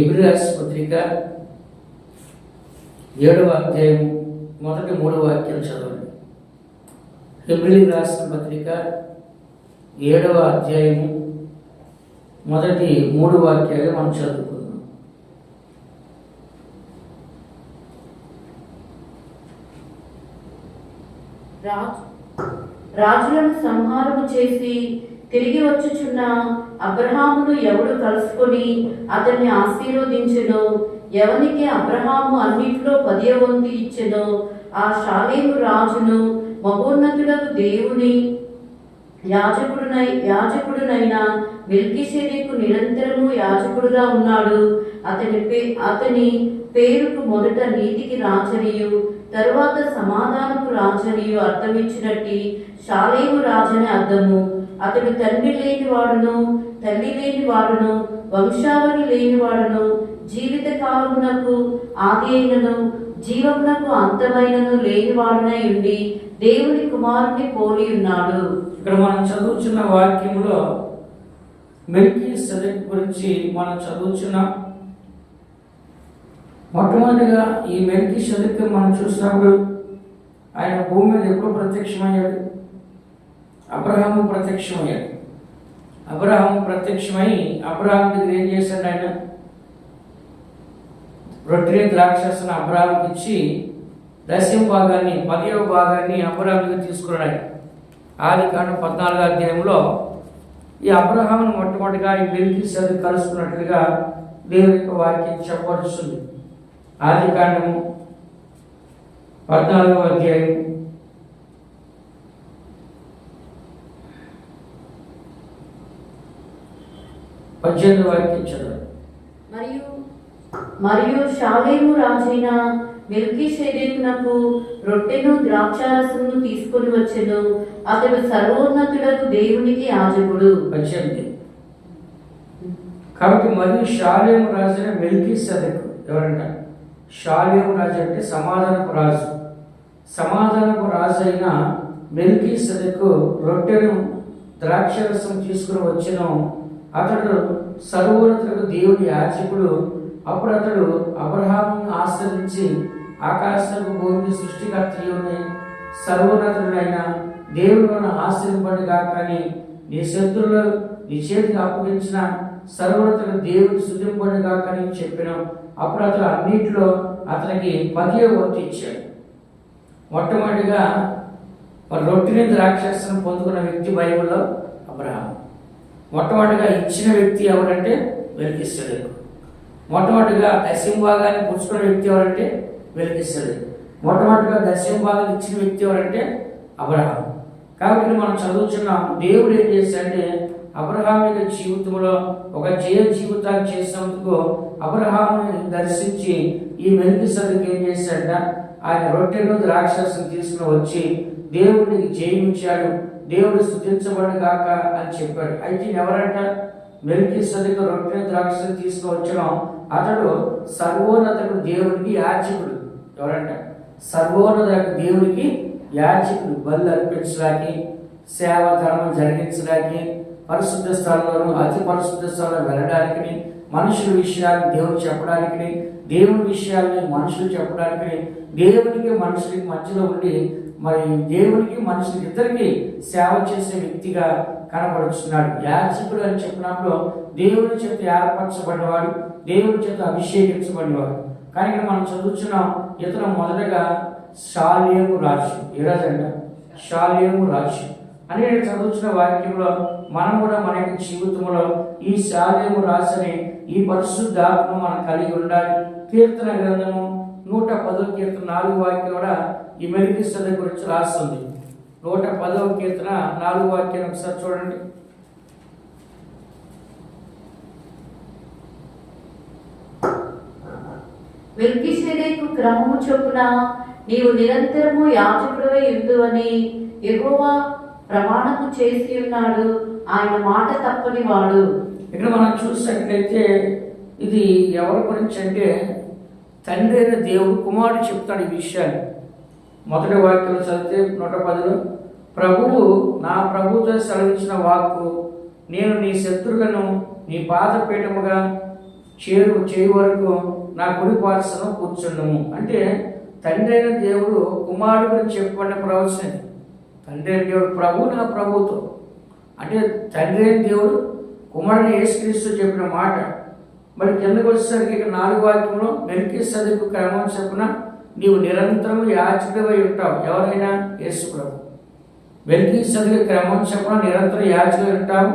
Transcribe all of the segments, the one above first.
ఇబ్రియాస్ పత్రిక ఏడవ అధ్యాయం మొదటి మూడు వాక్యాలు చదవండి. హిబ్రిలి రాసిన పత్రిక ఏడవ అధ్యాయము మొదటి మూడు వాక్యాలు మనం చదువుకుందాం. రాజులను సంహారము చేసి తిరిగి వచ్చుచున్న అబ్రహామును ఎవడు కలుసుకొని అతన్ని ఆశీర్వదించెనో? ఎవనికి అబ్రహాము అన్నింటిలో పదియ వంతు ఇచ్చెనో? ఆ షాలేము రాజును మహోన్నతులకు దేవుని యాజకుడునై యాజకుడునైన మెల్కిషెదెకు నిరంతరము యాజకుడుగా ఉన్నాడు. అతని పే అతని పేరుకు మొదట నీతికి రాజనియు తరువాత సమాధానపు రాజనియు అర్థమిచ్చినట్టి షాలేము రాజని అర్థము. అతడు తండ్రి లేని వాడును తల్లి లేని వాడును వంశావళి లేని వాడును జీవిత కాలమునకు ఆది అయినను జీవమునకు అంతమైనను లేని వాడునై ఉండి దేవుని కుమారుని పోలి ఉన్నాడు. ఇక్కడ మనం చదువుతున్న వాక్యంలో మెల్కీ సదక్ గురించి మనం చదువుతున్నాం మొట్టమొదటిగా ఈ మెల్కీ సదక్ మనం చూసినప్పుడు ఆయన భూమి మీద ఎప్పుడు ప్రత్యక్షమయ్యాడు? అబ్రహాము ప్రత్యక్షమయ్యాడు. అబ్రహాము ప్రత్యక్షమై అబ్రహాం దగ్గర ఏం చేశాడు ఆయన? రొట్టె ద్రాక్షసను అబ్రహాంకి ఇచ్చి దశమ భాగాన్ని పదివ భాగాన్ని అబ్రహాం దగ్గర తీసుకున్నాడు ఆది కాండ పద్నాలుగో అధ్యాయంలో ఈ అబ్రహాంను మొట్టమొదటిగా ఈ వెలికి సరి కలుసుకున్నట్లుగా దేవుని యొక్క వాక్యం చెప్పవలసింది ఆది కాండము పద్నాలుగో అధ్యాయం పద్దెనిమిది వాక్యం చదవండి మరియు మరియు షాలేము రాజైన మెల్కీషెదెకునకు రొట్టెను ద్రాక్షారసమును తీసుకొని వచ్చెను. అతడు సర్వోన్నతుడకు దేవునికి యాజకుడు పద్దెనిమిది కాబట్టి మరియు షాలేము రాజైన మెల్కి సదకు ఎవరంట? షాలేము రాజు అంటే సమాధానపు రాజు. సమాధానపు రాజు అయిన మెల్కి సదకు రొట్టెను ద్రాక్షరసం తీసుకుని వచ్చిన. అతడు సర్వోన్నతులకు దేవుడి యాచకుడు అప్పుడు అతడు అబ్రహామును ఆశ్రయించి ఆకాశకు భూమికి సృష్టికర్తయుని సర్వోన్నతుడైన దేవుడు ఆశ్రయింపడిగా కాకని నీ శత్రులు నీ చేతికి అప్పగించిన సర్వోన్నతుడు దేవుడు శుద్ధింపడిగా కానీ చెప్పిన. అప్పుడు అతడు అన్నింటిలో అతనికి పగే వంతు ఇచ్చాడు. మొట్టమొదటిగా రొట్టిని ద్రాక్షస్సును పొందుకున్న వ్యక్తి బైబిల్లో అబ్రహాం మొట్టమొదటిగా ఇచ్చిన వ్యక్తి ఎవరంటే వెలికిస్తాడు మొట్టమొదటిగా దశంభాగాన్ని పుచ్చుకున్న వ్యక్తి ఎవరంటే వెలికిస్తాడు మొట్టమొదటిగా దశంభాగాన్ని ఇచ్చిన వ్యక్తి ఎవరంటే అబ్రహాం కాబట్టి మనం చదువుతున్నాం దేవుడు ఏం చేశాడంటే అబ్రహాం యొక్క జీవితంలో ఒక జయ జీవితాన్ని చేసినందుకు అబ్రహాముని దర్శించి ఈ మెలికి ఏం చేశాడ ఆయన రొట్టెను ద్రాక్షరసం తీసుకుని వచ్చి దేవుడికి జయించాడు. దేవుడు స్థుతించబడి కాక అని చెప్పాడు. అయితే ఎవరంట? మెలికి సదిక రొట్టె ద్రాక్షరసం తీసుకువచ్చడం అతడు సర్వోన్నతకు దేవుడికి యాచకుడు ఎవరంట? సర్వోన్నత దేవుడికి యాచకుడు బలు అర్పించడానికి సేవా ధర్మం జరిగించడానికి పరిశుద్ధ స్థలంలోను అతి పరిశుద్ధ స్థలంలో వెళ్ళడానికి మనుషుల విషయాలు దేవుడు చెప్పడానికి దేవుని విషయాల్ని మనుషులు చెప్పడానికి దేవునికి మనుషులకి మధ్యలో ఉండి మరి దేవునికి మనుషులకి ఇద్దరికి సేవ చేసే వ్యక్తిగా కనబడుతున్నాడు యాచకుడు అని చెప్పినప్పుడు దేవుని చేత ఏర్పరచబడినవాడు దేవుని చేత అభిషేకించబడినవాడు కానీ ఇక్కడ మనం చదువుతున్నాం ఇతను మొదటగా షాలేము రాజు ఏ రాజు అంట? షాలేము రాజు. అని నేను చదువుతున్న వాక్యంలో మనం కూడా మన యొక్క జీవితంలో ఈ శాలేము రాశిని ఈ పరిశుద్ధాత్మ మనం కలిగి ఉండాలి. కీర్తన గ్రంథము నూట పదో కీర్తన నాలుగు వాక్యం కూడా ఈ మెలికిస్తున్న గురించి రాస్తుంది. నూట పదవ కీర్తన నాలుగు వాక్యం ఒకసారి చూడండి. మెల్కీషెదెకు క్రమము చొప్పున నీవు నిరంతరము యాజకుడవై ఉందని ఎగువ ప్రమాణము చేసి ఉన్నాడు. ఆయన మాట తప్పని వాడు ఇక్కడ మనం చూసినట్లయితే ఇది ఎవరి గురించి అంటే తండ్రి అయిన దేవుడు కుమారుడు చెప్తాడు ఈ విషయాన్ని. మొదటి వాక్యం చదివితే నూట పదిలో ప్రభువు నా ప్రభుతో సెలవించిన వాక్కు నేను నీ శత్రులను నీ పాదపీఠముగా చేరు చేయి వరకు నా కుడి పార్శ్వను కూర్చుండము. అంటే తండ్రి అయిన దేవుడు కుమారుడు గురించి చెప్పబడిన ప్రవచనం తండ్రి అయిన దేవుడు ప్రభు నా ప్రభుతో అంటే తండ్రి అయిన దేవుడు కుమారుడు యేసుక్రీస్తు చెప్పిన మాట. మరి కిందకు వచ్చేసరికి ఇక నాలుగు వాక్యంలో మెలికి సదుపు క్రమం చెప్పున నీవు నిరంతరం యాచకుడివై ఉంటావు. ఎవరైనా? యేసు ప్రభు. వెలికి సదుకు క్రమం చెప్పున నిరంతరం యాచకుడు ఉంటావు.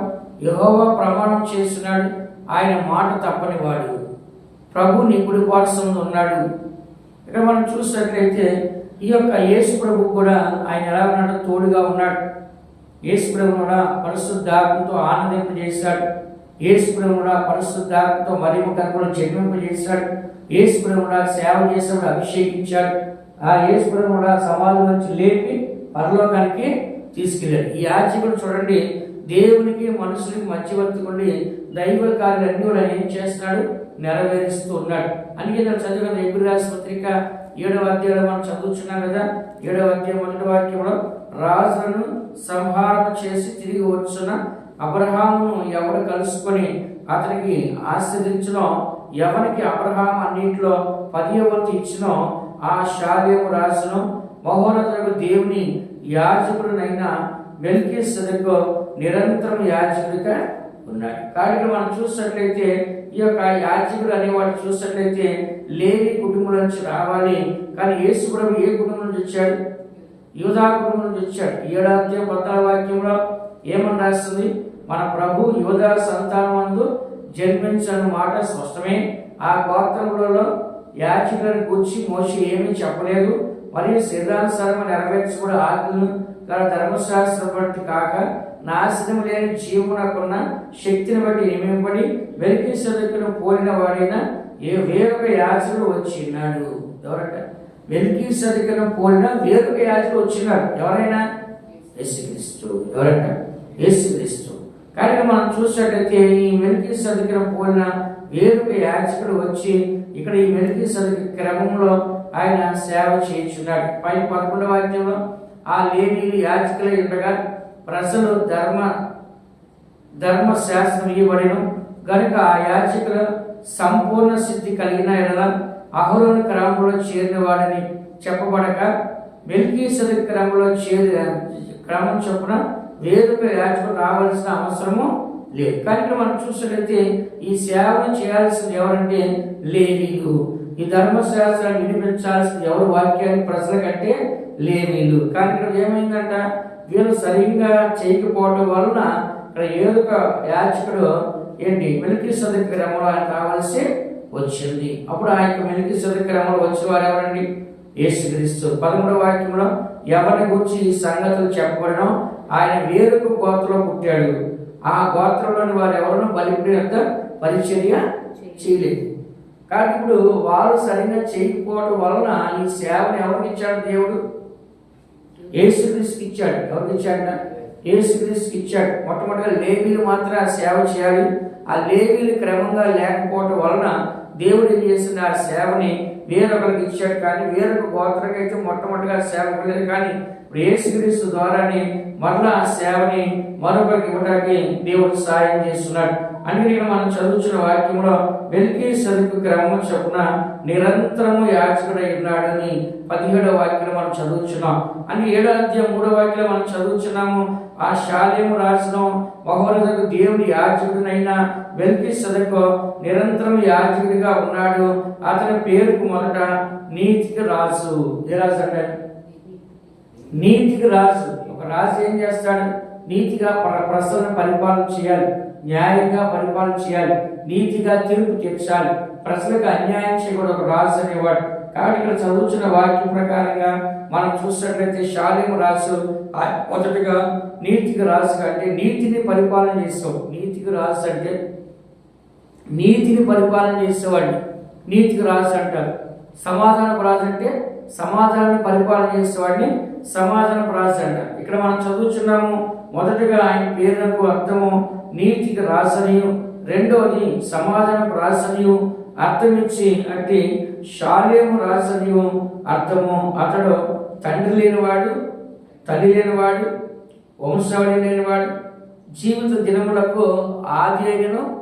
యహోవా ప్రమాణం చేస్తున్నాడు ఆయన మాట తప్పని వాడు ప్రభు నీ కుడి పార్శ్వంలో ఉన్నాడు. ఇక్కడ మనం చూసినట్లయితే ఈ యొక్క యేసు ప్రభు కూడా ఆయన ఎలా ఉన్నాడో తోడుగా ఉన్నాడు. యేసు పరిశుద్ధాత్మతో ఆనందింపజేశాడు. యేసు పరిశుద్ధాత్మతో మరింత కనుగొని జన్మింపజేశాడు. యేసు సేవ చేసినప్పుడు అభిషేకించాడు. ఆ యేసు సమాధి కూడా నుంచి లేపి పరలోకానికి తీసుకెళ్ళాడు. ఈ యాచకుడు చూడండి దేవునికి మనుషులకి మధ్యవర్తికుండి దైవ కార్యాలన్నీ కూడా ఏం చేస్తున్నాడు? నెరవేరుస్తూ ఉన్నాడు. అందుకే నేను చదివిన ఎప్పుడు రాసిన పత్రిక ఏడవ అధ్యాయంలో మనం చదువుతున్నాం కదా ఏడవ అధ్యాయం మొదటి వాక్యంలో రాజులను సంహారం చేసి తిరిగి వచ్చిన అబ్రహామును ఎవరు కలుసుకొని అతనికి ఆశ్రదించునో ఎవరికి అబ్రహాం అన్నింటిలో పదియ ఇచ్చినో ఆ శాల్యము రాజును మహోన్నతులకు దేవుని యాజకుడునైన మెల్కి సదకు నిరంతరం యాజకుడిగా ఉన్నాడు. కాబట్టి మనం చూసినట్లయితే ఈ యొక్క యాజకుడు అనేవాడు చూసినట్లయితే లేని కుటుంబం నుంచి రావాలి. కానీ యేసు ప్రభు ఏ కుటుంబం నుంచి వచ్చాడు? యూదా నుండి వచ్చాడు. ఏడాది పద్నాలుగు వాక్యంలో ఏమని రాస్తుంది? మన ప్రభు యోధా సంతానమందు జన్మించని మాట స్పష్టమే. ఆ గోత్రములలో యాచకులను కూర్చి మోసి ఏమీ చెప్పలేదు. మరియు శరీరానుసారం నెరవేర్చబడే ఆజ్ఞలు గల ధర్మశాస్త్రం బట్టి కాక నాశనం లేని జీవనకున్న శక్తిని బట్టి నియమింపడి వెలికి సదుకును పోలిన వాడైన ఏ వేరొక యాచకుడు వచ్చినాడు ఎవరట? వెలికి సదుకును పోలిన వేరొక యాచకుడు వచ్చినారు ఎవరైనా? యేసుక్రీస్తు. ఎవరైనా యేసుక్రీస్తు. కానీ మనం చూసినట్లయితే ఈ మెలికి సదుకిన పోలిన వేరొక యాచకుడు వచ్చి ఇక్కడ ఈ మెలికి సదుకి క్రమంలో ఆయన సేవ చేయించున్నాడు. పై పదకొండవ వాక్యంలో ఆ లేవీలు యాచకులై ఉండగా ప్రజలు ధర్మ ధర్మశాస్త్రం ఇవ్వబడిను. గనుక ఆ యాచకుల సంపూర్ణ సిద్ధి కలిగిన ఎడల అహరోని క్రమంలో చేరిన వాడని చెప్పబడక మెల్కీ క్రమంలో చేరి క్రమం చొప్పున వేరొక యాచకుడు రావాల్సిన అవసరము లేదు. కానీ మనం చూసినట్లయితే ఈ సేవను చేయాల్సింది ఎవరంటే లేవీలు. ఈ ధర్మశాస్త్రాన్ని వినిపించాల్సింది ఎవరు? వాక్యాన్ని ప్రజల కంటే లేవీలు. కానీ ఇక్కడ ఏమైందంట? వీళ్ళు సరిగ్గా చేయకపోవడం వలన ఇక్కడ ఏదొక యాచకుడు ఏంటి? మెలికి సదకి క్రమంలో ఆయన కావాల్సి వచ్చింది. అప్పుడు ఆ యొక్క మెలికి సదకి వచ్చిన వారు ఎవరండి? యేసుక్రీస్తు. పదమూడవ వాక్యంలో ఎవరిని గురించి ఈ సంగతులు చెప్పబడడం ఆయన వేరొక గోత్రంలో పుట్టాడు. ఆ గోత్రంలోని వారు ఎవరినో బలిపడి యొక్క పరిచర్య చేయలేదు. కాబట్టి ఇప్పుడు వారు సరిగ్గా చేయకపోవడం వలన ఈ సేవను ఎవరికి ఇచ్చాడు దేవుడు? యేసుక్రీస్తుకి ఇచ్చాడు. ఎవరికి ఇచ్చాడ యేసుక్రీస్తుకి ఇచ్చాడు. మొట్టమొదటిగా లేవీలు మాత్రం ఆ సేవ చేయాలి. ఆ లేవీలు క్రమంగా లేకపోవటం వలన దేవుడు చేసిన ఆ సేవని వేరొకరికి ఇచ్చాడు కానీ వేరొక గోత్రకి అయితే మొట్టమొదటిగా సేవ ఇవ్వలేదు కానీ ఇప్పుడు యేసుక్రీస్తు ద్వారానే మరలా ఆ సేవని మరొకరికి ఇవ్వడానికి దేవుడు సాయం చేస్తున్నాడు. అని నేను మనం చదువుతున్న వాక్యంలో వెలికి సరుకు క్రమం చొప్పున నిరంతరము యాచకుడై ఉన్నాడని పదిహేడవ వాక్యం మనం చదువుతున్నాం అని ఏడో అధ్యాయం మూడో వాక్యం మనం చదువుతున్నాము ఆ శాల్యము రాసిన మహోరథకు దేవుడి యాచకుడినైనా వెల్కి సదకు నిరంతరం యాచకుడిగా ఉన్నాడు. అతని పేరుకు మొదట నీతికి రాజు. ఏ రాజు అంటే నీతికి రాజు. ఒక రాజు ఏం చేస్తాడు? నీతిగా ప్రస్తుతం పరిపాలన చేయాలి. న్యాయంగా పరిపాలన చేయాలి. నీతిగా తీర్పు తీర్చాలి. ప్రజలకు అన్యాయం చేయకూడదు ఒక రాజు అనేవాడు. కాబట్టి ఇక్కడ చదువుతున్న వాక్యం ప్రకారంగా మనం చూసినట్లయితే శాలిము రాజు మొదటిగా నీతికి రాజు అంటే నీతిని పరిపాలన చేస్తావు నీతికి రాజు అంటే నీతిని పరిపాలన చేసేవాడిని నీతికి రాజు అంటారు. సమాధానపు రాజు అంటే సమాధానాన్ని పరిపాలన చేసేవాడిని సమాధానపు రాజు అంటారు. ఇక్కడ మనం చదువుతున్నాము మొదటగా ఆయన పేరునకు అర్థము నీతికి రాసనియు రెండవది సమాధానపు రాసనియు అర్థమిచ్చి అంటే శాలేము రాసనియు అర్థము. అతడు తండ్రి లేనివాడు తల్లి లేనివాడు వంశావళి లేనివాడు జీవిత దినములకు ఆది అయినను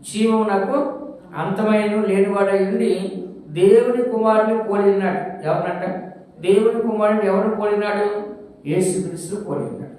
జీవమునకు అంతమైన లేనివాడై ఉండి దేవుని కుమారుని పోలినాడు. ఎవరంట? దేవుని కుమారుని ఎవరు పోలినాడు? యేసుక్రీస్తు పోలినాడు.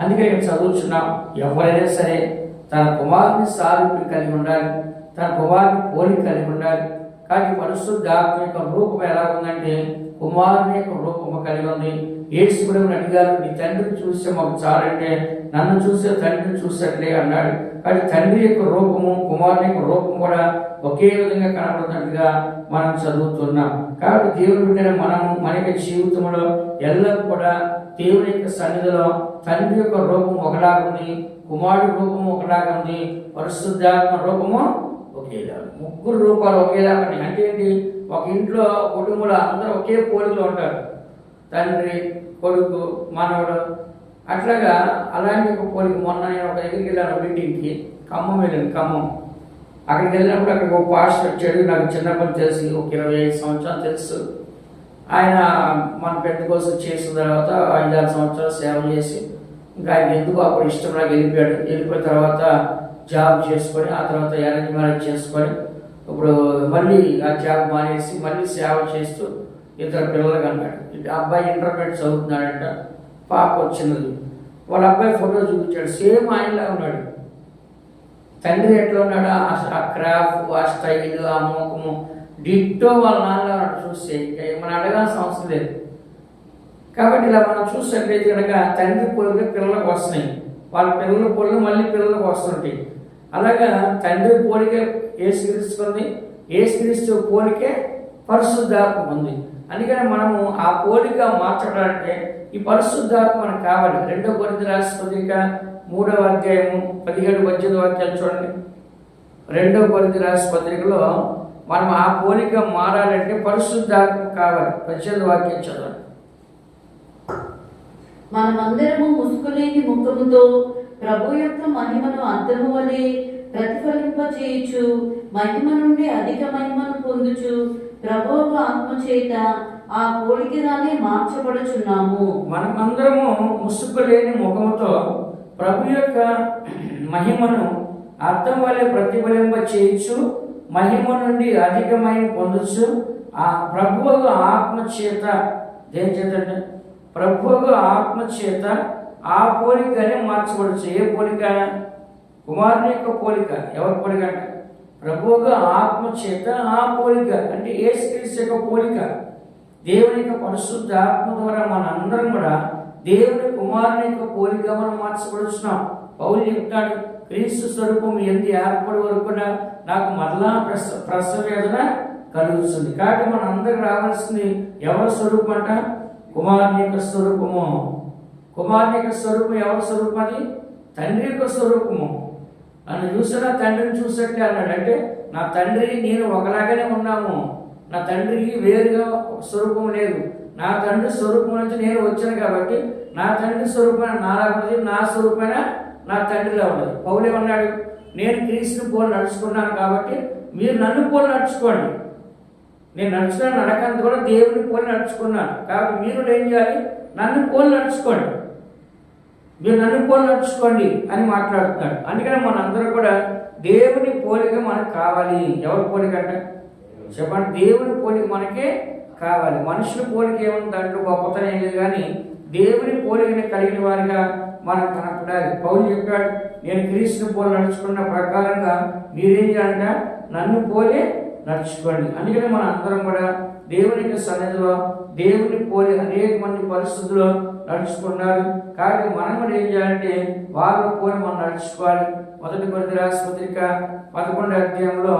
అందుకే ఇక్కడ చదువుతున్నాం ఎవరైనా సరే తన కుమారుని సారూప్యం కలిగి ఉండాలి. తన కుమారుని పోలిక కలిగి ఉండాలి. కానీ పరిశుద్ధాత్మ యొక్క రూపం ఎలా ఉందంటే కుమారుని యొక్క రూపము కలిగి ఉంది. ఏడ్స్ అడిగారు నీ తండ్రిని చూస్తే మాకు చాలంటే నన్ను చూస్తే తండ్రిని చూసేట్లే అన్నాడు. కానీ తండ్రి యొక్క రూపము కుమారుని యొక్క రూపం కూడా ఒకే విధంగా కనబడుతున్నట్టుగా మనం చదువుతున్నాం. కాబట్టి దేవుని బిడ్డన మనం మన యొక్క జీవితంలో ఎల్లప్పుడూ కూడా దేవుని యొక్క సన్నిధిలో తండ్రి యొక్క రూపం ఒకలాగా ఉంది కుమారుడి రూపం ఒకలాగా ఉంది పరిశుద్ధాత్మ రూపము ఒకేలా. ముగ్గురు రూపాలు ఒకేలా. అంటే ఏంటి? ఒక ఇంట్లో కుటుంబంలో అందరూ ఒకే పోలికలో ఉంటారు. తండ్రి కొడుకు మనవడు. అట్లాగా అలాంటి ఒక పోలిక మొన్న నేను ఒక దగ్గరికి వెళ్ళాను మీటింగ్కి. ఖమ్మం వెళ్ళాను ఖమ్మం. అక్కడికి వెళ్ళినప్పుడు అక్కడ ఒక పాస్టర్ వచ్చాడు. నాకు చిన్నప్పటి తెలిసి ఒక ఇరవై ఐదు సంవత్సరాలు తెలుసు. ఆయన మన పెద్ద కోసం చేసిన తర్వాత ఐదారు సంవత్సరాలు సేవ చేసి ఇంకా ఆయన ఎందుకు అప్పుడు ఇష్టం నాకు వెళ్ళిపోయాడు. వెళ్ళిపోయిన తర్వాత జాబ్ చేసుకొని ఆ తర్వాత అరేంజ్ మ్యారేజ్ చేసుకొని ఇప్పుడు మళ్ళీ ఆ జాబ్ మానేసి మళ్ళీ సేవ చేస్తూ ఇద్దరు పిల్లలు కన్నాడు అబ్బాయి ఇంటర్మీడియట్ చదువుతున్నాడంట పాప వచ్చినది. వాళ్ళ అబ్బాయి ఫోటో చూపించాడు. సేమ్ ఆయనలా ఉన్నాడు. తండ్రి ఎట్లా ఉన్నాడు? ఆ- క్రాఫ్ట్ క్రాఫ్ ఆ స్టైల్ ఆ మోకము డిట్టో వాళ్ళ నాన్న ఉన్నాడు చూస్తే ఇంకా మనం అడగాల్సిన అవసరం లేదు. కాబట్టి ఇలా మనం చూసినట్లయితే కనుక తండ్రి పొలుగు పిల్లలకు వస్తున్నాయి. వాళ్ళ పిల్లల పొలం మళ్ళీ పిల్లలకు వస్తుంటాయి. అలాగా తండ్రి పోలిక ఏసుక్రీస్తుంది ఏసుక్రీస్తు పోలికే పరిశుద్ధాత్మ ఉంది. అందుకని మనము ఆ పోలిక మార్చడానికి ఈ పరిశుద్ధాత్మ మనకు కావాలి. రెండో పరిధి రాసి పత్రిక మూడవ అధ్యాయము పదిహేడు పద్దెనిమిది వాక్యాలు చూడండి. రెండో పరిధి రాసి పత్రికలో మనం ఆ పోలిక మారాలంటే పరిశుద్ధాత్మ కావాలి. పద్దెనిమిది వాక్యం చదవండి. మనమందరము ముసుకులేని ముఖముతో ప్రభు యొక్క మహిమను అర్థము వలె ప్రతిఫలింపచేయుచు మహిమ నుండి అధిక మహిమను పొందుచు ప్రభు ఒక ఆత్మ చేత ఆ పోలికరానే మార్చబడుచున్నాము. మనమందరము ముసుగు లేని ముఖముతో ప్రభు యొక్క మహిమను అర్థం వలె ప్రతిఫలింప చేయొచ్చు మహిమ నుండి అధికమైన పొందొచ్చు ఆ ప్రభువు ఆత్మ చేత దేని చేత అంటే? ఆత్మ చేత ఆ పోలికనే మార్చబడచ్చు ఏ పోలిక? కుమారుని యొక్క పోలిక. ఎవరి పోలిక అంటే? ప్రభువుగా ఆత్మ చేత ఆ పోలిక. అంటే ఏ యొక్క పోలిక. దేవుని యొక్క పరిశుద్ధ ఆత్మ ద్వారా మనందరం కూడా దేవుని కుమారుని యొక్క పోలిక మనం మార్చబడుచున్నాం పౌరులు చెప్తాడు క్రీస్తు స్వరూపం ఎంత ఏర్పడి వరకు కూడా నాకు మరలా ప్రస ప్రసవేదన కలుగుతుంది. కాబట్టి మన అందరికి రావాల్సింది ఎవరి స్వరూపం అంట? కుమారుని యొక్క స్వరూపము. కుమారుని యొక్క స్వరూపం ఎవరి స్వరూపం తండ్రి యొక్క స్వరూపము. నన్ను చూసినా తండ్రిని చూసినట్టే అన్నాడు. అంటే నా తండ్రి నేను ఒకలాగానే ఉన్నాము. నా తండ్రికి వేరుగా స్వరూపం లేదు. నా తండ్రి స్వరూపం నుంచి నేను వచ్చాను కాబట్టి నా తండ్రి స్వరూపమైన నాలా నా స్వరూపమైన నా తండ్రిలో ఉండదు పౌలే ఉన్నాడు నేను క్రీస్తుని పోలు నడుచుకున్నాను కాబట్టి మీరు నన్ను పోలు నడుచుకోండి. నేను నడుచుకున్న నడకంత కూడా దేవుని పోలి నడుచుకున్నాను. కాబట్టి మీరు ఏం చేయాలి? నన్ను పోలి నడుచుకోండి. మీరు నన్ను పోలి నడుచుకోండి అని మాట్లాడుతున్నాడు అందుకని మనందరూ కూడా దేవుని పోలిక మనకు కావాలి. ఎవరి పోలిక అంటే? చెప్పండి. దేవుని పోలిక మనకే కావాలి. మనుషుల పోలిక ఏముంది? దాంట్లో గొప్పతనం ఏం లేదు కానీ దేవుని పోలికని కలిగిన వారిగా మనం కనపడాలి. పౌరు చెప్పాడు నేను క్రీస్తుని పోలి నడుచుకున్న ప్రకారంగా మీరేం చేయాలంట? నన్ను పోలే నడుచుకోండి. అందుకని మన అందరం కూడా దేవుని యొక్క సన్నిధిలో దేవుని పోలి అనేక మంది పరిస్థితుల్లో నడుచుకున్నారు కాబట్టి మనం కూడా ఏం చేయాలంటే వాళ్ళ పోలి మనం నడుచుకోవాలి. మొదటి కొద్ది రాసి పత్రిక పదకొండు అధ్యాయంలో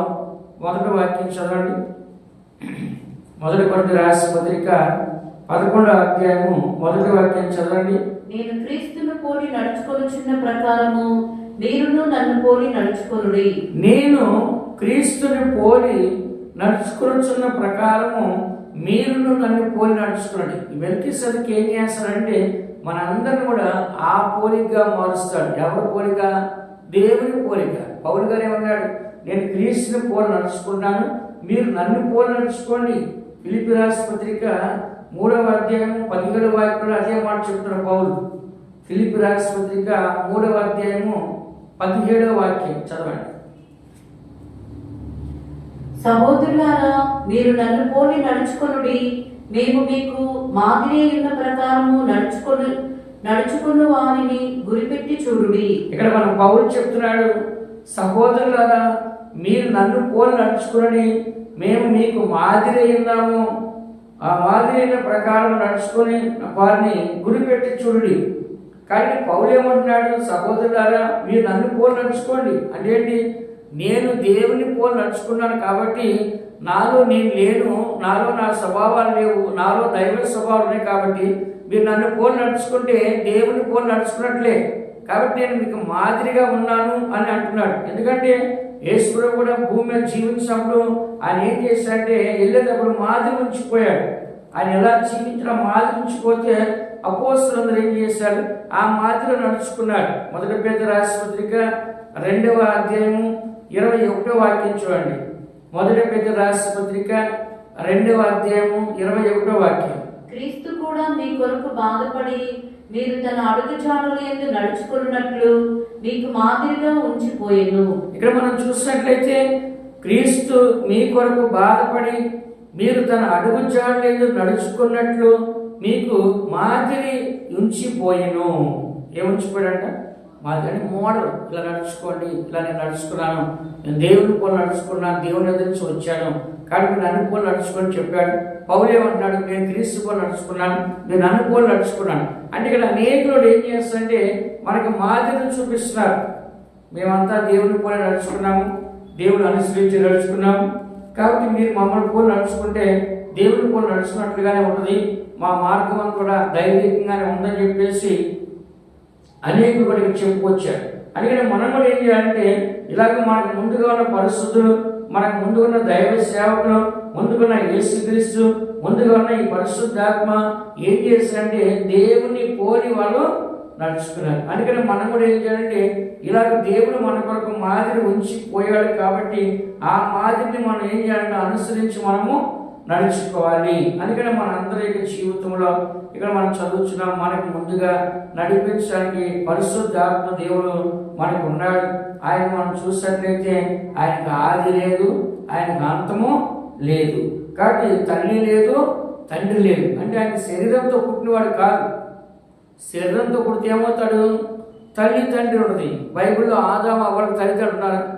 మొదటి వాక్యం చదవండి. మొదటి కొద్ది రాసి పత్రిక పదకొండో అధ్యాయము మొదటి వాక్యం చదవండి. నేను క్రీస్తును పోలి నడుచుకొనుచున్న ప్రకారము మీరును నన్ను పోలి నడుచుకొనుడి. నేను క్రీస్తుని పోలి నడుచుకొనుచున్న ప్రకారము మీరును నన్ను పోలి నడుచుకోండి వెల్కి ఏం చేస్తాడంటే మనందరిని కూడా ఆ పోలికగా మారుస్తాడు. ఎవరి పోలిక? దేవుని పోలిక. పౌరు గారు ఏమన్నాడు? నేను క్రీస్తుని పోలి నడుచుకున్నాను. మీరు నన్ను పోలి నడుచుకోండి. ఫిలిపి రాసి పత్రిక మూడవ అధ్యాయం పదిహేడు వాక్యంలో అదే మాట చెప్తున్నారు పౌరు ఫిలిపి రాసిన పత్రిక మూడవ అధ్యాయము పదిహేడవ వాక్యం చదవండి. సహోదరులారా మీరు నన్ను పోలి నడుచుకొనుడి. మేము మీకు మాదిరి ఉన్న ప్రకారము నడుచుకొని నడుచుకున్న వారిని గురిపెట్టి చూడుడి. ఇక్కడ మన పౌరు చెప్తున్నాడు సహోదరులారా మీరు నన్ను పోలి నడుచుకుని మేము మీకు మాదిరి ఉన్నాము. ఆ మాదిరి అయిన ప్రకారం నడుచుకొని వారిని గురిపెట్టి చూడుడి. కానీ పౌలు ఏమంటున్నాడు సహోదరులారా మీరు నన్ను పోలి నడుచుకోండి అంటే ఏంటి? నేను దేవుని పోలి నడుచుకున్నాను కాబట్టి నాలో నేను లేను నాలో నా స్వభావాలు లేవు నాలో దైవ స్వభావాలు ఉన్నాయి కాబట్టి మీరు నన్ను పోలి నడుచుకుంటే దేవుని పోలి నడుచుకున్నట్లే. కాబట్టి నేను మీకు మాదిరిగా ఉన్నాను అని అంటున్నాడు. ఎందుకంటే యేసుప్రభు కూడా భూమి మీద జీవించినప్పుడు ఆయన ఏం చేశాడంటే వెళ్ళేటప్పుడు మాదిరి ఉంచిపోయాడు. ఆయన ఎలా జీవించిన మాదిరి ఉంచిపోతే అపోస్తులందరూ ఏం చేశారు? ఆ మాదిరిలో నడుచుకున్నాడు మొదటి పేద రాష్ట్రపత్రిక రెండవ అధ్యాయము ఇరవై ఒకటో వాక్యం చూడండి. మొదటి పేద రాష్ట్రపత్రిక రెండవ అధ్యాయము ఇరవై ఒకటో వాక్యం. క్రీస్తు కూడా మీ కొరకు బాధపడి మీరు తన అడుగుజాడల ఎందు నడుచుకున్నట్లు మీకు మాదిరిగా ఉంచిపోయెను. ఇక్కడ మనం చూసినట్లయితే క్రీస్తు మీ కొరకు బాధపడి మీరు తన అడుగు జాడలేదు నడుచుకున్నట్లు మీకు మాదిరి ఉంచిపోయెను. ఏముంచిపోయాడంట? మాది మోడల్ ఇలా నడుచుకోండి ఇలా నేను నడుచుకున్నాను. నేను దేవుని పోలు నడుచుకున్నాను దేవుని ఎదురు నుంచి వచ్చాను. కాబట్టి నన్ను పోలు నడుచుకొని చెప్పాడు. పౌలేమంటున్నాడు నేను క్రీస్తు పోలు నడుచుకున్నాను. నేను నన్ను నడుచుకున్నాను. అంటే ఇక్కడ అనేకులు ఏం చేస్తారంటే మనకి మాదిరిని చూపిస్తున్నారు. మేమంతా దేవుని పోలే నడుచుకున్నాము. దేవుని అనుసరించి నడుచుకున్నాము. కాబట్టి మీరు మమ్మల్ని పోలి నడుచుకుంటే దేవుని పోలి నడుచుకున్నట్లుగానే ఉంటుంది. మా మార్గం కూడా దైవికంగానే ఉందని చెప్పేసి అనేక కూడా ఇక్కడ చెప్పుకొచ్చారు అందుకని మనం కూడా ఏం చేయాలంటే ఇలాగ మనకు ముందుగా ఉన్న పరిస్థితులు మనకు ముందుగా ఉన్న దైవ సేవకులు ముందుకున్న యేసుక్రీస్తు ముందుగా ఉన్న ఈ పరిశుద్ధాత్మ ఏం చేశారంటే దేవుని పోలి వాళ్ళు నడుచుకున్నారు. అందుకని మనం కూడా ఏం చేయాలంటే ఇలాగ దేవుడు మన కొరకు మాదిరి ఉంచి పోయాడు కాబట్టి ఆ మాదిరిని మనం ఏం చేయాలంటే అనుసరించి మనము నడుచుకోవాలి. అందుకని మన అందరి యొక్క జీవితంలో ఇక్కడ మనం చదువుతున్నాం మనకు ముందుగా నడిపించడానికి పరిశుద్ధాత్మ దేవుడు మనకు ఉన్నాడు. ఆయన మనం చూసినట్లయితే ఆయనకు ఆది లేదు ఆయనకు అంతము లేదు. కాబట్టి తల్లి లేదు తండ్రి లేదు. అంటే ఆయన శరీరంతో పుట్టినవాడు కాదు. శరీరంతో పుడితే ఏమవుతాడు? తల్లి తండ్రి ఉన్నది బైబిల్లో ఆదాము అవ్వలకు తల్లిదండ్రులు ఉన్నారు?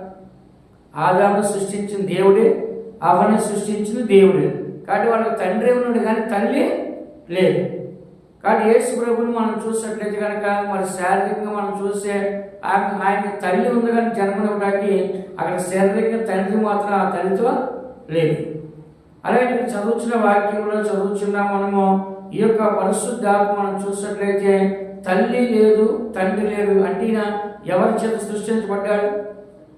ఆదాము సృష్టించిన దేవుడే అవని సృష్టించిన దేవుడే. కాబట్టి వాళ్ళకి తండ్రి ఉన్నాడు కానీ తల్లి లేదు. కాబట్టి యేసు ప్రభుని మనం చూసినట్లయితే కనుక మరి శారీరకంగా మనం చూస్తే ఆమె ఆయన తల్లి ఉంది కానీ జన్మనివ్వడానికి అక్కడ శారీరకంగా తండ్రి మాత్రం ఆ తల్లితో లేదు. అలాగే ఇక్కడ చదువుతున్న వాక్యంలో చదువుతున్న మనము ఈ యొక్క పరిశుద్ధాత్మ మనం చూసినట్లయితే తల్లి లేదు తండ్రి లేదు అంటే ఈయన ఎవరి చేత సృష్టించబడ్డాడు?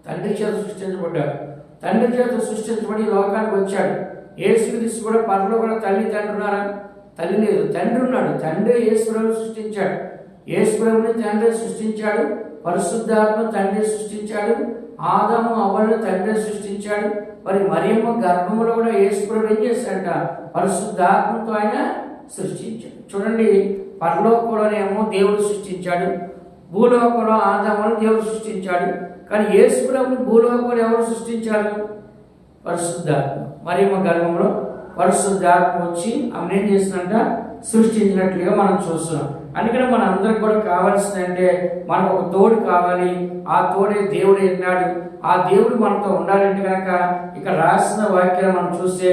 తండ్రి చేత సృష్టించబడ్డాడు. తండ్రి చేత సృష్టించబడి లోకానికి వచ్చాడు. యేసుక్రీస్తు కూడా పరలో కూడా తల్లి తండ్రి ఉన్నారా? తల్లి లేదు. తండ్రి ఉన్నాడు. తండ్రి యేసుప్రభు సృష్టించాడు. యేసుప్రభుని తండ్రి సృష్టించాడు. పరిశుద్ధాత్మ తండ్రి సృష్టించాడు. ఆదాము అవ్వలను తండ్రి సృష్టించాడు. మరి మరియమ్మ గర్భములో కూడా యేసుప్రభు ఏం చేశాడంట? పరిశుద్ధాత్మతో ఆయన సృష్టించాడు. చూడండి పరలోకంలోనేమో దేవుడు సృష్టించాడు. భూలోకంలో ఆదామును దేవుడు సృష్టించాడు. కానీ యేసుప్రభుని భూలోకంలో ఎవరు సృష్టించారు? పరిశుద్ధాత్మ. మరేమో గర్భంలో పరిశుద్ధాత్మ వచ్చి ఆమె ఏం చేస్తుందంట? సృష్టించినట్లుగా మనం చూస్తున్నాం. అందుకని మన అందరికి కూడా కావాల్సింది అంటే మనకు ఒక తోడు కావాలి. ఆ తోడే దేవుడు ఉన్నాడు. ఆ దేవుడు మనతో ఉండాలంటే కనుక ఇక్కడ రాసిన వాక్యాలు మనం చూస్తే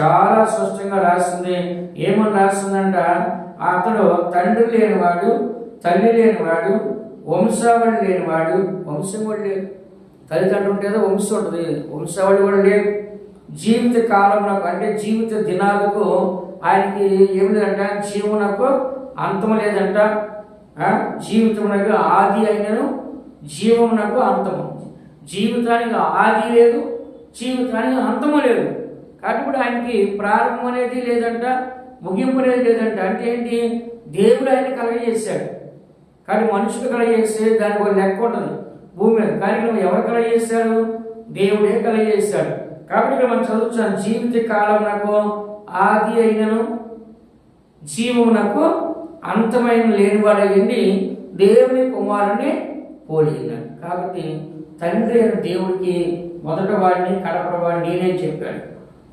చాలా స్పష్టంగా రాసింది. ఏమని రాసిందంట? అతడు తండ్రి లేనివాడు తల్లి లేనివాడు వంశావళి లేనివాడు వంశం కూడా లేదు తల్లిదండ్రులు ఉంటే వంశం ఉంటుంది. వంశావళి కూడా లేదు జీవిత కాలంలో అంటే జీవిత దినాలకు ఆయనకి ఏం లేదంట జీవనకు అంతం లేదంట. జీవితమునకు ఆది అయినను జీవమునకు అంతము. జీవితానికి ఆది లేదు జీవితానికి అంతము లేదు. కాబట్టి ఇప్పుడు ఆయనకి ప్రారంభం అనేది లేదంట ముగింపు అనేది లేదంట. అంటే ఏంటి? దేవుడు ఆయన కలగజేశాడు. కానీ మనుషులు కలగజేస్తే దానికి ఒక లెక్క ఉంటుంది. భూమి మీద కానీ నువ్వు ఎవరు కలగజేశాడు దేవుడే కలగజేశాడు. కాబట్టి ఇక్కడ మనం చదువుతున్నాం జీవిత కాలం నాకు ఆది అయినను జీవమునకు అంతమైన లేనివాడయ్యండి దేవుని కుమారుని పోలి ఉన్నాడు. కాబట్టి తండ్రి అయిన దేవుడికి మొదట కడపడవాడిని నేనే చెప్పాడు.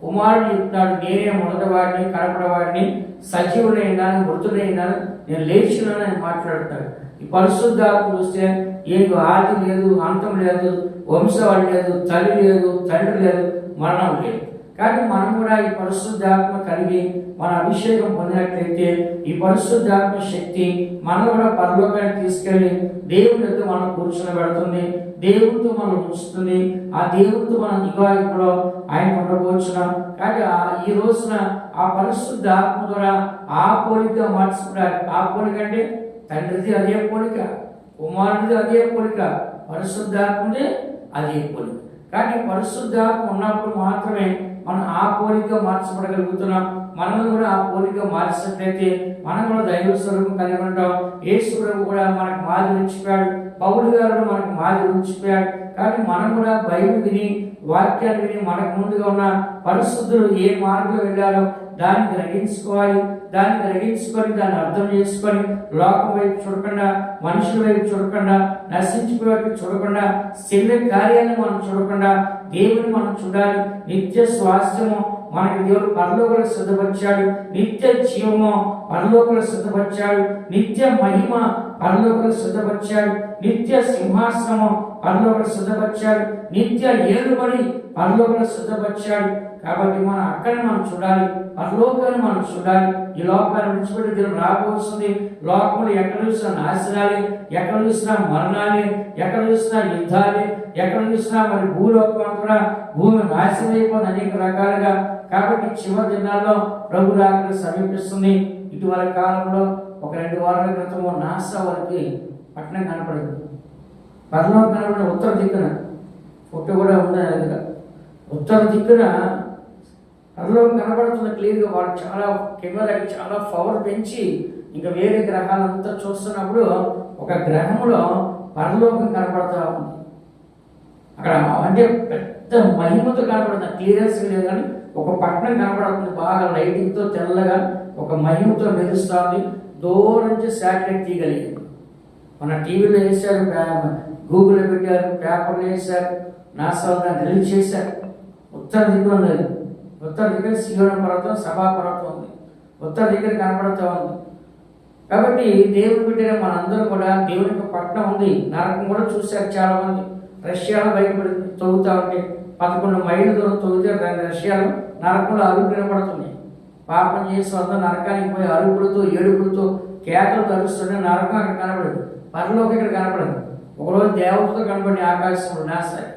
కుమారుడు చెప్తున్నాడు నేనే మొదటవాడిని కడపడవాడిని కడపడ వాడిని సజీవుడైనాను మృతుడైనాను నేను లేచినాను అని మాట్లాడుతాడు ఈ పరిశుద్ధాత్మ చూస్తే నీకు ఆది లేదు అంతం లేదు వంశవాళి లేదు తల్లి లేదు తండ్రి లేదు మరణం లేదు. కానీ మనం కూడా ఈ పరిశుద్ధాత్మ కలిగి మన అభిషేకం పొందినట్లయితే ఈ పరిశుద్ధాత్మ శక్తి మనం కూడా పరలోకానికి తీసుకెళ్ళి దేవుడితో మనం కూర్చొని పెడుతుంది దేవుడితో మనం ఉంచుతుంది. ఆ దేవుడితో మనం కూడా ఆయన ఉండబోచున్నాం. కానీ ఆ- ఈ రోజున ఆ పరిశుద్ధ ఆత్మ ద్వారా ఆ పోలిక మార్చుకున్నారు. ఆ పోలిక అంటే తండ్రిది అదే పోలిక. కుమారుడిది అదే పోలిక పరిశుద్ధాత్మది అదే పోలిక. కానీ పరిశుద్ధాత్మ ఉన్నప్పుడు మాత్రమే మనం ఆ పోలిక మార్చబడగలుగుతున్నాం. మనం కూడా ఆ పోలిక మార్చినట్లయితే మనం కూడా దైవ స్వరూపం కలిగి ఉంటాం. యేసు ప్రభు కూడా మనకు మాది ఉంచిపోయాడు. పౌరుడు గారు మనకు మాది ఉంచిపోయాడు. కానీ మనం కూడా బైబిల్ విని వాక్యాలు విని మనకు ముందుగా ఉన్న పరిశుద్ధులు ఏ మార్గంలో వెళ్ళారో దాన్ని గ్రహించుకోవాలి. దాన్ని గ్రహించుకొని దాన్ని అర్థం చేసుకొని లోకం వైపు చూడకుండా మనుషుల వైపు చూడకుండా నశించిపోయే వైపు చూడకుండా శరీర కార్యాలను మనం చూడకుండా దేవుని మనం చూడాలి. నిత్య స్వాస్థ్యము మనకి దేవుడు పరలోకలు సిద్ధపరిచాడు. నిత్య జీవము పరలోకలు సిద్ధపరిచాడు. నిత్య మహిమ పరలోకలు సిద్ధపరిచాడు. నిత్య సింహాసనము పరలోకలు సిద్ధపరిచాడు. నిత్య ఏలుబడి పరలోకలు సిద్ధపరిచాడు. కాబట్టి మనం అక్కడ మనం చూడాలి పరలోకాన్ని మనం చూడాలి. ఈ లోకాన్ని విడిచిపెట్టి దేవుడు రాబోతుంది. లోకంలో ఎక్కడ చూసినా నాశనాలే ఎక్కడ చూసినా మరణాలే ఎక్కడ చూసినా యుద్ధాలే ఎక్కడ చూసినా మరి భూలోకం కూడా భూమి నాశనం అయిపోయింది అనేక రకాలుగా. కాబట్టి చివరి దినాల్లో ప్రభు రాకడ సమీపిస్తుంది. ఇటీవల కాలంలో ఒక రెండు వారాల క్రితము నాసా వారికి పట్టణం కనపడదు. పరలోకం కనపడిన ఉత్తర దిక్కున ఫోటో కూడా ఉంది ఉత్తర దిక్కున పరలోకం కనబడుతుంది క్లియర్గా వాళ్ళు చాలా కెమెరాకి చాలా పవర్ పెంచి ఇంకా వేరే గ్రహాలంతా చూస్తున్నప్పుడు ఒక గ్రహంలో పరలోకం కనపడతా ఉంది. అక్కడ అంటే పెద్ద మహిమతో కనపడుతుంది క్లియరెన్స్ లేదు కానీ ఒక పట్టణం కనబడుతుంది బాగా లైటింగ్తో తెల్లగా ఒక మహిమతో మెరుస్తుంది. దూరం నుంచి శాటిలైట్ తీయగలిగింది. మన టీవీలో వేశారు గూగుల్లో పెట్టారు పేపర్లో వేశారు నాసా దాన్ని రిలీజ్ చేశారు. ఉత్తర దిగువ లేదు ఉత్తర దగ్గర శివన పర్వతం సభా పర్వతం ఉంది. ఉత్తర దగ్గర కనపడతా ఉంది. కాబట్టి దేవుని బిడ్డగా మనందరూ కూడా దేవుని యొక్క పట్టణం ఉంది. నరకం కూడా చూశారు చాలా మంది రష్యాలో బయటపడి తొలుగుతా ఉంటే పదకొండు మైళ్ళ దూరం తొలిగితే రెండు రష్యాలో నరకంలో అరుగు వినపడుతుంది పాపం చేసి వద్ద నరకానికి పోయి అరుగుడుతూ ఏడుపులతో కేకలు తరుస్తుంటే నరకం అక్కడ కనపడదు. పరలోకి ఇక్కడ కనపడదు. ఒకరోజు దేవతతో కనపడి ఆకాశంలో నాశాయి.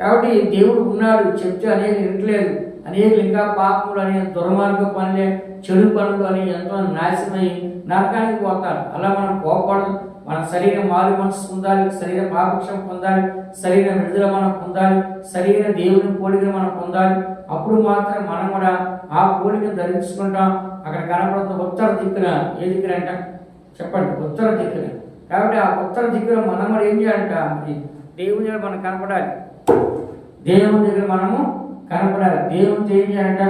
కాబట్టి దేవుడు ఉన్నాడు. చెప్తే అనేది వినట్లేదు అనేకులు ఇంకా పాపములు అనే దుర్మార్గ పనులే చెడు పనులు అని ఎంతో నాశనమై నరకానికి పోతారు. అలా మనం కోపడదు మన శరీరం మారు మనసు పొందాలి శరీర పాపక్షం పొందాలి శరీర విడుదల మనం పొందాలి శరీర దేవుని పోలికను మనం పొందాలి. అప్పుడు మాత్రం మనం కూడా ఆ పోలిక ధరించుకుంటాం. అక్కడ కనపడుతున్న ఉత్తర దిక్కున ఏ దిక్కున అంట? చెప్పండి ఉత్తర దిక్కున. కాబట్టి ఆ ఉత్తర దిక్కున మనం కూడా ఏం చేయాలంట? దేవుని మనం కనపడాలి. దేవుని దగ్గర మనము కనపడాలి. దేవుని దేవి అంట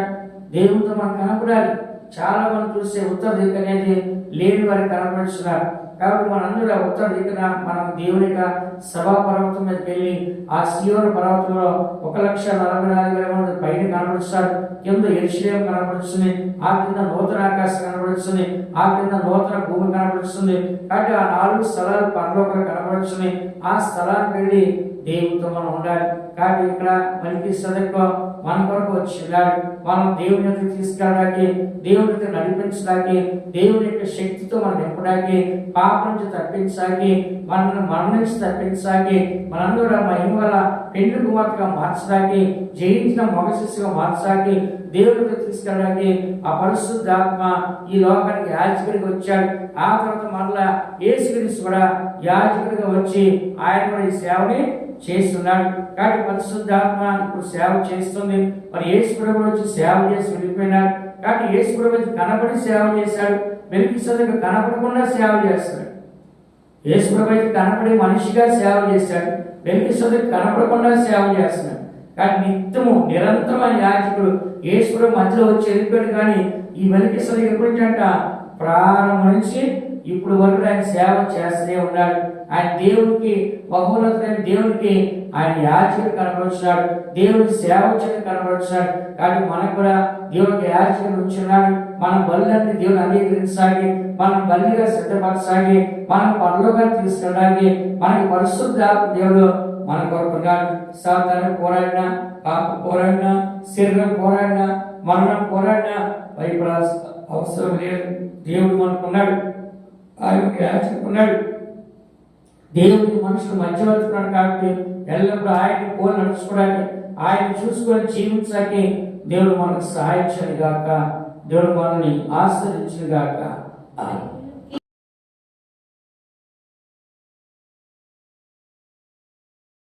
దేవునితో మనం కనపడాలి. చాలా మంది చూస్తే ఉత్తర దిక్కు అనేది లేని వారికి కనపడుతున్నారు కాబట్టి మనందరూ ఆ ఉత్తర దిక్కున మనం దేవుని యొక్క సభా పర్వతం మీదకి వెళ్ళి ఆ సియోన పర్వతంలో ఒక లక్ష నలభై నాలుగు వేల మంది పైన కనపడుస్తారు కింద ఎరుషయం కనపడుతుంది ఆ కింద నూతన ఆకాశం కనపడుతుంది ఆ కింద నూతన భూమి కనపడుతుంది కాబట్టి ఆ నాలుగు స్థలాలు పరలోకలు కనపడుతుంది ఆ స్థలానికి వెళ్ళి దేవునితో మనం ఉండాలి. కాబట్టి ఇక్కడ మనకి సదఎక్కువ మన కొరకు వచ్చినాడు మనం దేవుని యొక్క తీసుకెళ్ళడానికి దేవుని యొక్క నడిపించడానికి దేవుని యొక్క శక్తితో మనం నింపడానికి పాపం నుంచి తప్పించడానికి మనల్ని మరణం నుంచి తప్పించడానికి మనందరూ మహిమ వల్ల పెళ్ళి కుమార్తెగా మార్చడానికి జయించిన మగ శిశుగా మార్చడానికి దేవుడికి తీసుకెళ్ళడానికి ఆ పరిశుద్ధాత్మ ఈ లోకానికి యాజకుడికి వచ్చాడు. ఆ తర్వాత మరలా యేసుక్రీస్తు కూడా యాజకుడిగా వచ్చి ఆయన కూడా ఈ సేవని చేస్తున్నాడు. కానీ పరిశుద్ధాత్మ ఇప్పుడు సేవ చేస్తుంది. మరి యేసు ప్రభు వచ్చి సేవ చేసి వెళ్ళిపోయినాడు. కానీ యేసు ప్రభు వచ్చి కనబడి సేవ చేశాడు. వెలికి కనపడకుండా సేవ చేస్తాడు. యేసు ప్రభు అయితే కనపడి మనిషిగా సేవ చేశాడు. వెలికి కనపడకుండా సేవ చేస్తున్నాడు. కానీ నిత్యము నిరంతరమైన యాజకుడు యేసు ప్రభు మధ్యలో వచ్చి వెళ్ళిపోయాడు. కానీ ఈ వెలికి ఎప్పుడు అంట ప్రారంభం నుంచి ఇప్పుడు వరకు ఆయన సేవ చేస్తూనే ఉన్నాడు. ఆయన దేవునికి బహుమతులైన దేవునికి ఆయన యాచకుడు కనబడుతున్నాడు దేవునికి సేవకుడు కనబడుతున్నాడు కానీ మనకు కూడా దేవునికి యాచకుడు ఉంచున్నాడు. మన బలులన్నీ దేవుని అంగీకరించాలి మనం బలిగా సిద్ధపరచాలి మనం పనులుగా తీసుకెళ్ళడానికి మనకి పరిశుద్ధ దేవుడు మన కొరకున్నాడు సాధారణ పోరాడిన పాప పోరాడిన శరీరం పోరాడిన మరణం పోరాడిన భయపడాల్సిన అవసరం లేదు. దేవుడు మనకున్నాడు ఆయన యాచకున్నాడు దేవుడికి మనుషులు మధ్యవర్తున్నాడు కాబట్టి ఎల్లప్పుడూ ఆయన పోలు నడుచుకోవడానికి ఆయన చూసుకొని జీవించడానికి దేవుడు మనకు సహాయించను గాక దేవుడు మనల్ని ఆశ్రయించను గాక